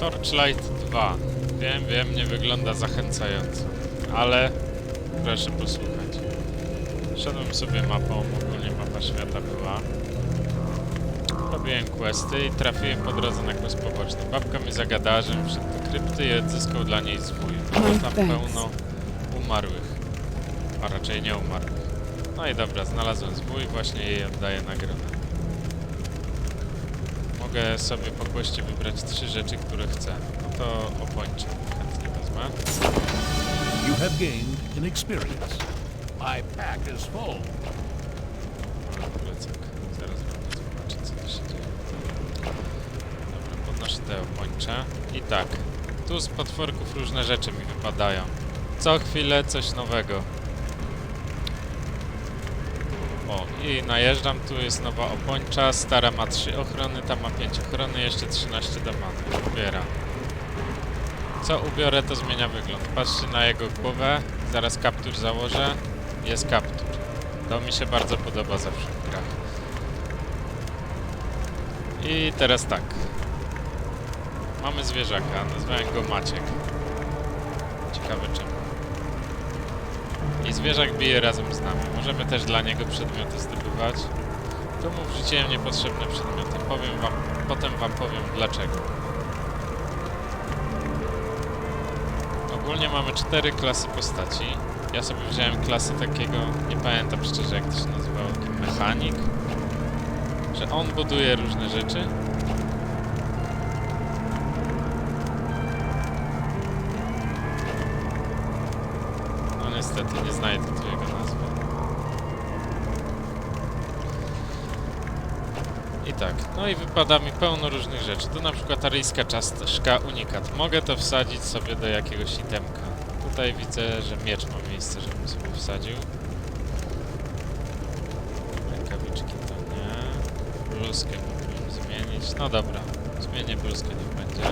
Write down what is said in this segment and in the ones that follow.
Torchlight 2. Wiem, wiem, nie wygląda zachęcająco, ale proszę posłuchać. Szedłem sobie mapą, ogólnie mapa świata była. Robiłem questy i trafiłem po drodze na quest poboczny. Babka mi zagadała, żebym wszedł do krypty i odzyskał dla niej zwój. Było tam pełno umarłych, a raczej nie umarłych. No i dobra, znalazłem zwój, właśnie jej oddaję nagrodę. Mogę sobie po questie wybrać trzy rzeczy, które chcę. No to opończę, chętnie wezmę. You have gained an experience. My pack is full. Ale plecak. Zaraz będę zobaczyć, co tu się dzieje. Dobra, podnoszę te opończe. I tak, tu z potworków różne rzeczy mi wypadają. Co chwilę coś nowego. O, i najeżdżam, tu jest nowa opończa, stara ma 3 ochrony, ta ma 5 ochrony, jeszcze 13 damany. Ubiera. Co ubiorę, to zmienia wygląd. Patrzcie na jego głowę, zaraz kaptur założę, jest kaptur. To mi się bardzo podoba zawsze w grach. I teraz tak. Mamy zwierzaka, nazwałem go Maciek. Ciekawe czemu. I zwierzak bije razem z nami. Możemy też dla niego przedmioty zdobywać. To mu wrzuciłem niepotrzebne przedmioty. Powiem wam, potem wam powiem dlaczego. Ogólnie mamy cztery klasy postaci. Ja sobie wziąłem klasę takiego, nie pamiętam szczerze jak to się nazywało, mechanik. Że on buduje różne rzeczy. Niestety, nie znajdę tu jego nazwy. I tak, no i wypada mi pełno różnych rzeczy. Tu na przykład aryjska czaszka unikat. Mogę to wsadzić sobie do jakiegoś itemka. Tutaj widzę, że miecz ma miejsce, żebym sobie wsadził. Rękawiczki to nie. Bluzkę mógłbym zmienić. No dobra, zmienię bluzkę, niech będzie.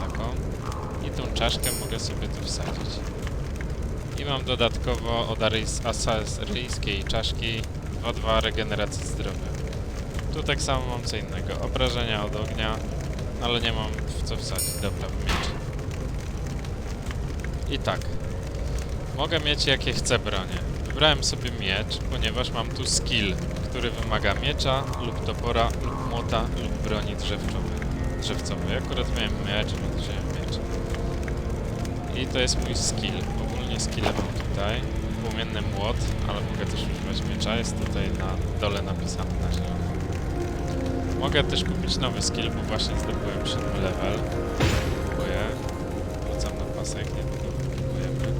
Taką. I tą czaszkę mogę sobie tu wsadzić. I mam dodatkowo od aryjs- asyryjskiej czaszki 2-2 regeneracji zdrowia. Tu tak samo mam co innego. Obrażenia od ognia, ale nie mam w co wsadzić. Dobra, miecz. I tak. Mogę mieć jakie chcę bronie. Wybrałem sobie miecz, ponieważ mam tu skill, który wymaga miecza lub topora lub młota lub broni drzewczowej. drzewcowej. Akurat miałem miecz, więc wziąłem miecz. I to jest mój skill. Ogólnie skille mam tutaj. Płomienny młot, ale mogę też używać miecza. Jest tutaj na dole napisane na zielono. Mogę też kupić nowy skill, bo właśnie zdobyłem 7 level. Kupuję. Wracam na pasek, niedługo kupujemy.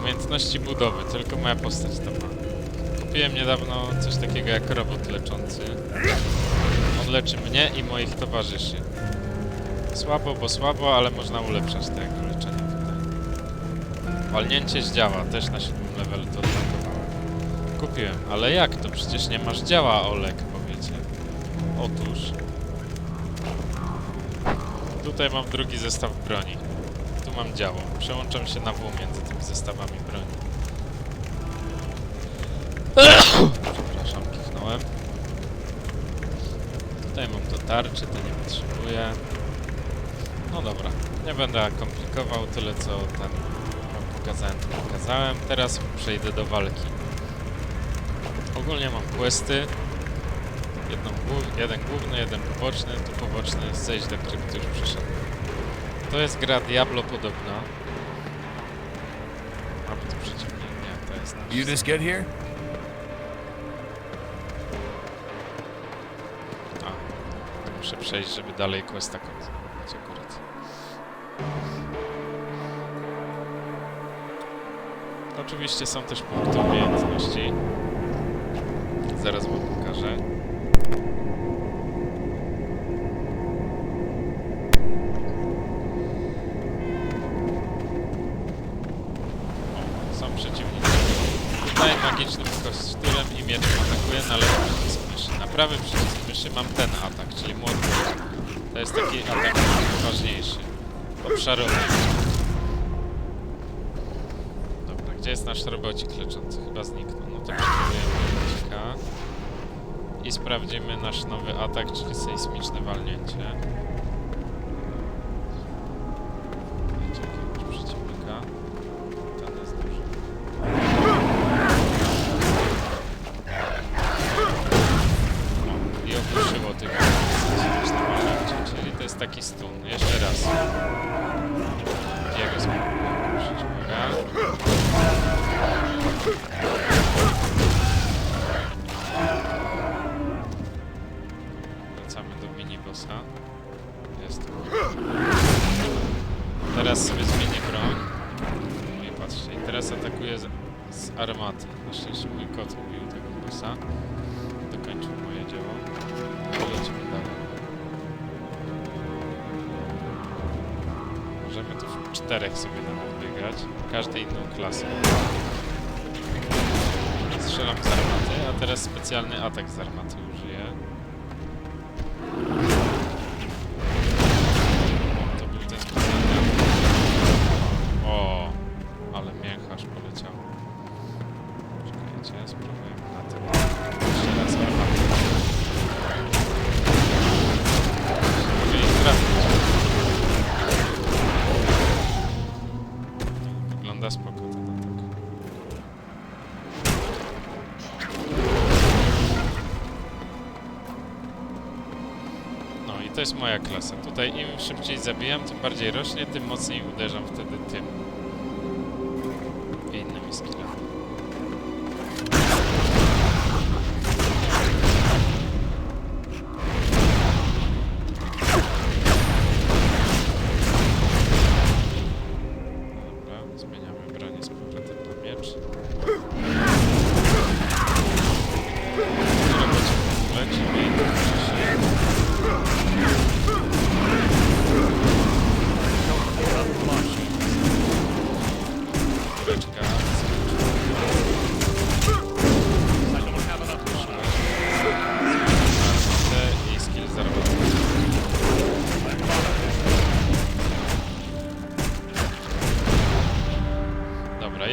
Umiejętności budowy, tylko moja postać to ma. Kupiłem niedawno coś takiego jak robot leczący. On leczy mnie i moich towarzyszy. Słabo, bo słabo, ale można ulepszać tego leczenia. Walnięcie działa, też na 7 levelu to odblokowałem. Kupiłem, ale jak to? Przecież nie masz działa, Olek, powiecie. Otóż... Tutaj mam drugi zestaw broni. Tu mam działo. Przełączam się na W między tymi zestawami broni. Przepraszam, kichnąłem. Tutaj mam do tarczy, to nie potrzebuję. No dobra, nie będę komplikował, tyle co ten pokazałem, to pokazałem. Teraz przejdę do walki. Ogólnie mam questy. Jedną jeden główny, jeden poboczny. Tu poboczny jest zejść do krypty, już przeszedłem. To jest gra Diablo podobna. Mamy tu przeciwnik, nie, to jest. You just get here? A, muszę przejść, żeby dalej questa kontynuować akurat. Oczywiście są też punkty umiejętności. Zaraz wam pokażę. O, są przeciwnicy. Tutaj magicznym kosturem i mieczem atakuję na lewy przycisk myszy. Na prawy przycisk myszy mam ten atak, czyli młot. To jest taki atak ważniejszy. Obszarowy. jest nasz robocik leczący? Chyba zniknął. No to potrzebujemy robocika. I sprawdzimy nasz nowy atak, czyli sejsmiczne walnięcie. I ogłuszyło tych sejsmiczne walnięcie, czyli to jest taki stun. Jeszcze raz. Teraz sobie zmienię broń. No i patrzcie, teraz atakuję z, z armaty. Na szczęście mój kot ubił tego bossa. Dokończył moje dzieło. I lecimy dalej. Możemy tu w czterech sobie nawet biegać. Każdy inną klasą. Strzelam z armaty, a teraz specjalny atak z armaty użyję. Moja klasa. Tutaj im szybciej zabijam, tym bardziej rośnie, tym mocniej uderzam wtedy tym. I innymi skillami.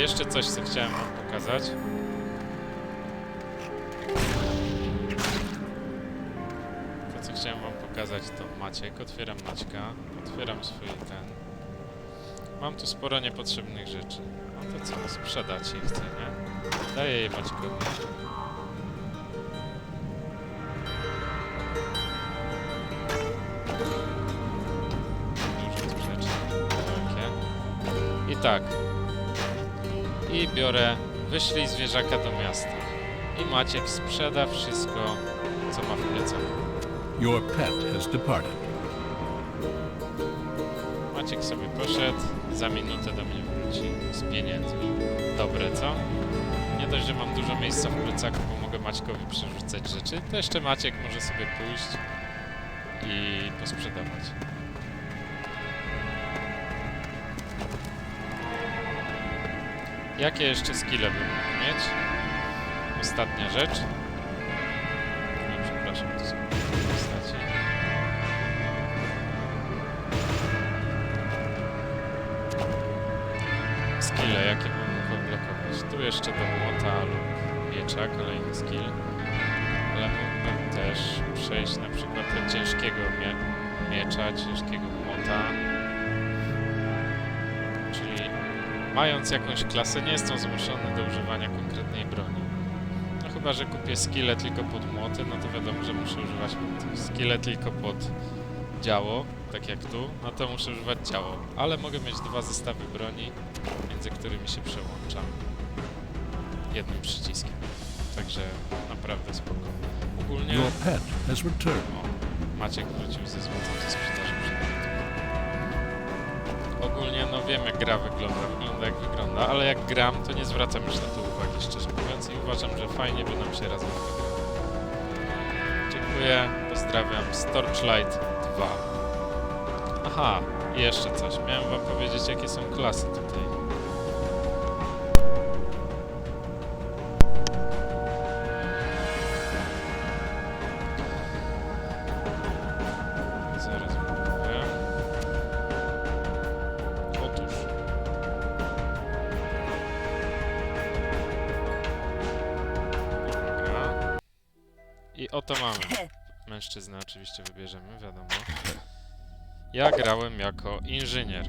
Jeszcze coś, co chciałem wam pokazać. To, co chciałem wam pokazać, to Maciek. Otwieram Maćka. Otwieram swój ten. Mam tu sporo niepotrzebnych rzeczy. No to co? Sprzedać je chcę, nie? Daję je Maćkowi. Tak. I biorę, wyślij zwierzaka do miasta. I Maciek sprzeda wszystko, co ma w plecach. Your pet has departed. Maciek sobie poszedł, za minutę do mnie wróci z pieniędzmi. Dobre, co? Nie dość, że mam dużo miejsca w plecaku, bo mogę Maćkowi przerzucać rzeczy, to jeszcze Maciek może sobie pójść i posprzedawać. Jakie jeszcze skille bym mógł mieć? Ostatnia rzecz. No, przepraszam, to są postaci. Skille, jakie bym mógł odblokować? Tu jeszcze do młota lub miecza, kolejny skill. Ale mógłbym też przejść na przykład do ciężkiego mie miecza, ciężkiego młota. Mając jakąś klasę, nie jestem zmuszony do używania konkretnej broni. No chyba, że kupię skille tylko pod młoty, no to wiadomo, że muszę używać. Skille tylko pod działo, tak jak tu, no to muszę używać działo. Ale mogę mieć dwa zestawy broni, między którymi się przełączam jednym przyciskiem. Także naprawdę spoko. Ogólnie... Your pet has returned. O, Maciek wrócił ze złotą ze sprzedaży. Ogólnie, no wiem jak gra wygląda, wygląda jak wygląda, ale jak gram, to nie zwracam już na to uwagi, szczerze mówiąc, i uważam, że fajnie by nam się razem wygrało. Dziękuję, pozdrawiam, Storchlight 2. Aha, i jeszcze coś, miałem wam powiedzieć, jakie są klasy tutaj. Oto mamy. Mężczyznę oczywiście wybierzemy, wiadomo. Ja grałem jako inżynier.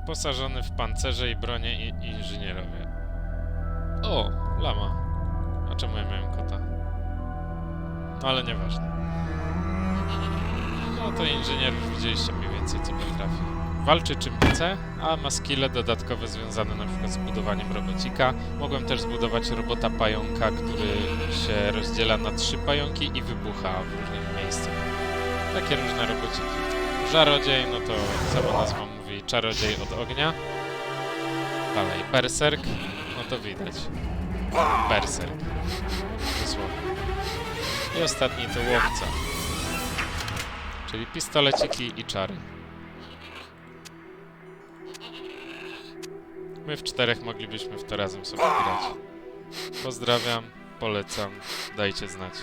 Wyposażony w pancerze i bronię i inżynierowie. O, lama. A czemu ja miałem kota? No ale nieważne. No to inżynier już widzieliście mniej więcej co potrafi. Walczy czym chce, a ma skille dodatkowe związane na przykład z budowaniem robocika. Mogłem też zbudować robota pająka, który się rozdziela na trzy pająki i wybucha w różnych miejscach. Takie różne robociki. Żarodziej, no to sama nazwa mówi czarodziej od ognia. Dalej, berserk, no to widać. Berserk. Dosłownie. I ostatni to łowca. Czyli pistoleciki i czary. My w czterech moglibyśmy w to razem sobie grać. Pozdrawiam, polecam, dajcie znać.